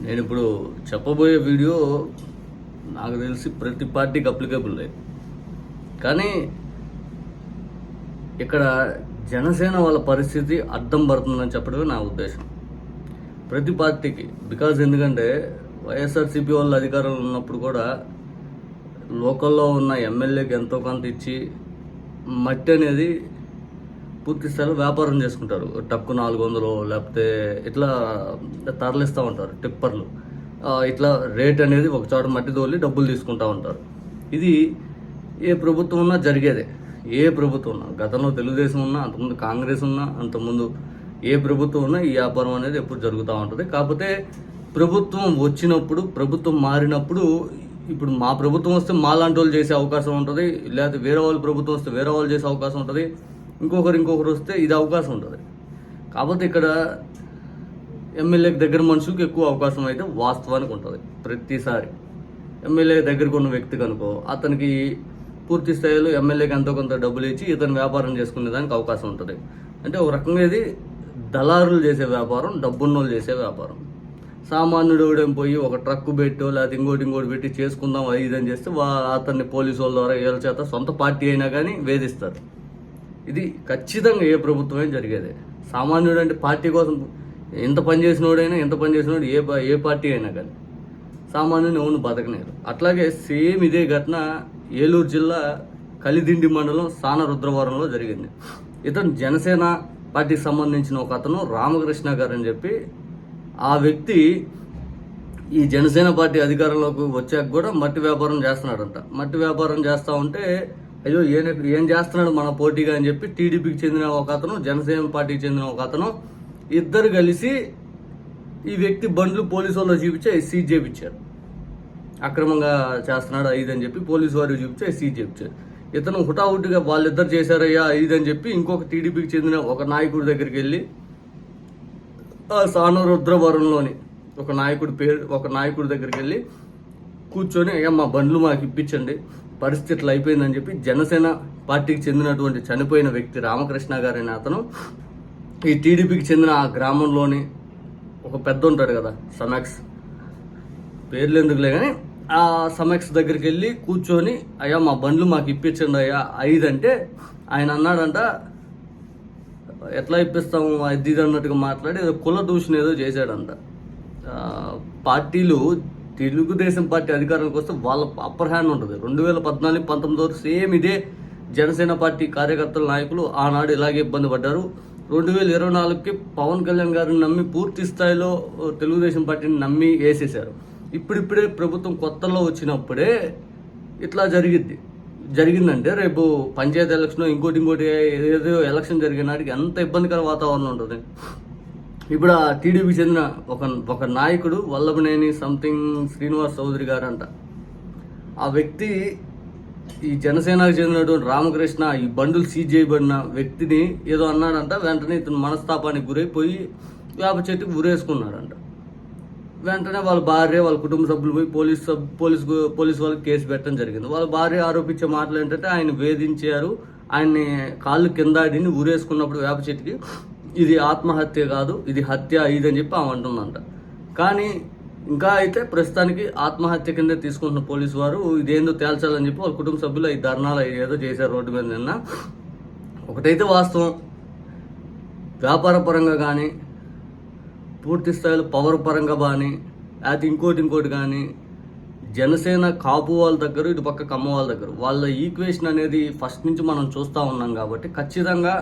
నేను ఇప్పుడు చెప్పబోయే వీడియో నాకు తెలిసి ప్రతి పార్టీకి అప్లికేబుల్ లేదు కానీ ఇక్కడ జనసేన వాళ్ళ పరిస్థితి అర్థం పడుతుందని చెప్పడమే నా ఉద్దేశం. ప్రతి పార్టీకి బికాజ్ ఎందుకంటే వైఎస్ఆర్సీపీ వాళ్ళు అధికారంలో ఉన్నప్పుడు కూడా లోకల్లో ఉన్న ఎమ్మెల్యేకి ఎంతో కొంత ఇచ్చి మట్టి అనేది పూర్తి స్థాయిలో వ్యాపారం చేసుకుంటారు. టక్కు నాలుగు వందలు లేకపోతే ఇట్లా తరలిస్తూ ఉంటారు టిప్పర్లు. ఇట్లా రేట్ అనేది ఒక చోట మట్టి తోలి డబ్బులు తీసుకుంటూ ఉంటారు. ఇది ఏ ప్రభుత్వం ఉన్నా జరిగేదే. ఏ ప్రభుత్వం ఉన్నా గతంలో తెలుగుదేశం ఉన్నా అంతకుముందు కాంగ్రెస్ ఉన్నా అంతకుముందు ఏ ప్రభుత్వం ఉన్నా ఈ వ్యాపారం అనేది ఎప్పుడు జరుగుతూ ఉంటుంది. కాకపోతే ప్రభుత్వం వచ్చినప్పుడు ప్రభుత్వం మారినప్పుడు ఇప్పుడు మా ప్రభుత్వం వస్తే మా లాంటి వాళ్ళు చేసే అవకాశం ఉంటుంది లేకపోతే వేరే వాళ్ళ ప్రభుత్వం వస్తే వేరే వాళ్ళు చేసే అవకాశం ఉంటుంది. ఇంకొకరు ఇంకొకరు వస్తే ఇది అవకాశం ఉంటుంది. కాకపోతే ఇక్కడ ఎమ్మెల్యేకి దగ్గర మనుషులకు ఎక్కువ అవకాశం అయితే వాస్తవానికి ఉంటుంది ప్రతిసారి. ఎమ్మెల్యే దగ్గరకు ఉన్న వ్యక్తి కనుకో అతనికి పూర్తి స్థాయిలో ఎమ్మెల్యేకి ఎంతో కొంత డబ్బులు ఇచ్చి ఇతను వ్యాపారం చేసుకునే దానికి అవకాశం ఉంటుంది. అంటే ఒక రకంగా ఇది దళారులు చేసే వ్యాపారం డబ్బున్నోళ్ళు చేసే వ్యాపారం. సామాన్యుడు ఎవడేం పోయి ఒక ట్రక్ పెట్టో లేకపోతే ఇంకోటి ఇంకోటి పెట్టి చేసుకుందాం అది ఇదని చేస్తే వా అతన్ని పోలీసు వాళ్ళ ద్వారా ఏళ్ళ చేత సొంత పార్టీ అయినా కానీ వేధిస్తారు. ఇది ఖచ్చితంగా ఏ ప్రభుత్వమైనా జరిగేదే. సామాన్యుడు అంటే పార్టీ కోసం ఎంత పని చేసినోడైనా ఎంత పని చేసినోడు ఏ ఏ పార్టీ అయినా కానీ సామాన్యుని ఎవరు బతకలేరు అట్లాగే సేమ్ ఇదే ఘటన ఏలూరు జిల్లా కలిదిండి మండలం సాన రుద్రవరంలో జరిగింది. ఇతను జనసేన పార్టీకి సంబంధించిన ఒక అతను రామకృష్ణ గారు అని చెప్పి ఆ వ్యక్తి ఈ జనసేన పార్టీ అధికారంలోకి వచ్చాక కూడా మట్టి వ్యాపారం చేస్తున్నాడంట. మట్టి వ్యాపారం చేస్తూ ఉంటే అయ్యో ఏం ఏం చేస్తున్నాడు మన పోటీగా అని చెప్పి టీడీపీకి చెందిన ఒక అతను జనసేన పార్టీకి చెందిన ఒక అతను ఇద్దరు కలిసి ఈ వ్యక్తి బండ్లు పోలీసు వాళ్ళు చూపించి సీజ్ చేయించారు అక్రమంగా చేస్తున్నాడు ఇది అని చెప్పి పోలీసు వారు చూపించి సీజ్ చేయించారు ఇతను హుటాహుటిగా వాళ్ళిద్దరు చేశారయ్యా ఇది అని చెప్పి ఇంకొక టీడీపీకి చెందిన ఒక నాయకుడి దగ్గరికి వెళ్ళి ఆ రుద్రవరంలోని ఒక నాయకుడి పేరు ఒక నాయకుడి దగ్గరికి వెళ్ళి కూర్చొని అయ్యా మా బండ్లు మాకు ఇప్పించండి పరిస్థితి ఇట్లా అయిపోయిందని చెప్పి జనసేన పార్టీకి చెందినటువంటి చనిపోయిన వ్యక్తి రామకృష్ణ గారైన అతను ఈ టీడీపీకి చెందిన ఆ గ్రామంలోని ఒక పెద్ద ఉంటాడు కదా సమక్స్. పేర్లు ఎందుకులే కానీ ఆ సమక్స్ దగ్గరికి వెళ్ళి కూర్చొని అయ్యా మా బండ్లు మాకు ఇప్పించండి అయ్యా ఐదంటే ఆయన అన్నాడంట ఎట్లా ఇప్పిస్తాము అది ఇది అన్నట్టుగా మాట్లాడి ఏదో కుల దూషణ ఏదో చేశాడంట. పార్టీలు తెలుగుదేశం పార్టీ అధికారంలోకి వస్తే వాళ్ళ అప్పర్ హ్యాండ్ ఉంటుంది. రెండు వేల పద్నాలుగు పంతొమ్మిది వరకు సేమ్ ఇదే జనసేన పార్టీ కార్యకర్తల నాయకులు ఆనాడు ఇలాగే ఇబ్బంది పడ్డారు. రెండు వేల ఇరవై నాలుగుకి పవన్ కళ్యాణ్ గారిని నమ్మి పూర్తి స్థాయిలో తెలుగుదేశం పార్టీని నమ్మి వేసేశారు. ఇప్పుడిప్పుడే ప్రభుత్వం కొత్తలో వచ్చినప్పుడే ఇట్లా జరిగిద్ది. జరిగిందంటే రేపు పంచాయతీ ఎలక్షన్ ఇంకోటి ఇంకోటి ఏదో ఎలక్షన్ జరిగిన నాటికి ఎంత ఇబ్బందికర వాతావరణం ఉంటుంది. ఇప్పుడు ఆ టీడీపీ చెందిన ఒక ఒక నాయకుడు వల్లభనేని సంథింగ్ శ్రీనివాస్ చౌదరి గారు అంట ఆ వ్యక్తి ఈ జనసేనకు చెందినటువంటి రామకృష్ణ ఈ బండులు సీజ్ చేయబడిన వ్యక్తిని ఏదో అన్నాడంట. వెంటనే ఇతను మనస్తాపానికి గురైపోయి వేప చెట్టుకు ఉరేసుకున్నాడంట వెంటనే వాళ్ళ భార్య వాళ్ళ కుటుంబ సభ్యులు పోయి పోలీస్ సబ్ పోలీస్ పోలీస్ వాళ్ళకి కేసు పెట్టడం జరిగింది. వాళ్ళ భార్య ఆరోపించే మాటలు ఏంటంటే ఆయన వేధించారు. ఆయన్ని కాళ్ళు కింద ఆడిని ఊరేసుకున్నప్పుడు వేప చెట్టుకి ఇది ఆత్మహత్య కాదు ఇది హత్య ఇదని చెప్పి ఆమె అంటుందంట. కానీ ఇంకా అయితే ప్రస్తుతానికి ఆత్మహత్య కింద తీసుకుంటున్న పోలీసు వారు ఇదేందో తేల్చాలని చెప్పి వాళ్ళ కుటుంబ సభ్యులు ఈ ధర్నాలు ఏదో చేశారు రోడ్డు మీద నిన్న. ఒకటైతే వాస్తవం. వ్యాపార పరంగా కానీ పూర్తి స్థాయిలో పవర్ పరంగా కానీ అది ఇంకోటి ఇంకోటి కానీ జనసేన కాపు వాళ్ళ దగ్గర ఇటు పక్క కమ్మ వాళ్ళ దగ్గర. వాళ్ళ ఈక్వేషన్ అనేది ఫస్ట్ నుంచి మనం చూస్తూ ఉన్నాం కాబట్టి ఖచ్చితంగా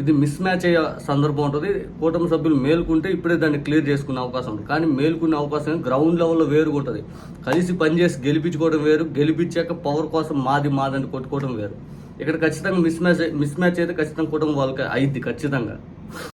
ఇది మిస్ మ్యాచ్ అయ్యే సందర్భం ఉంటుంది. కూటమి సభ్యులు మేలుకుంటే ఇప్పుడే దాన్ని క్లియర్ చేసుకునే అవకాశం ఉంటుంది. కానీ మేలుకునే అవకాశం గ్రౌండ్ లెవెల్లో వేరుగా ఉంటుంది. కలిసి పనిచేసి గెలిపించుకోవడం వేరు గెలిపించాక పవర్ కోసం మాది మాదని కొట్టుకోవడం వేరు. ఇక్కడ ఖచ్చితంగా మిస్ మ్యాచ్ మిస్ మ్యాచ్ అయితే ఖచ్చితంగా కూటమి వాళ్ళకి అయింది ఖచ్చితంగా.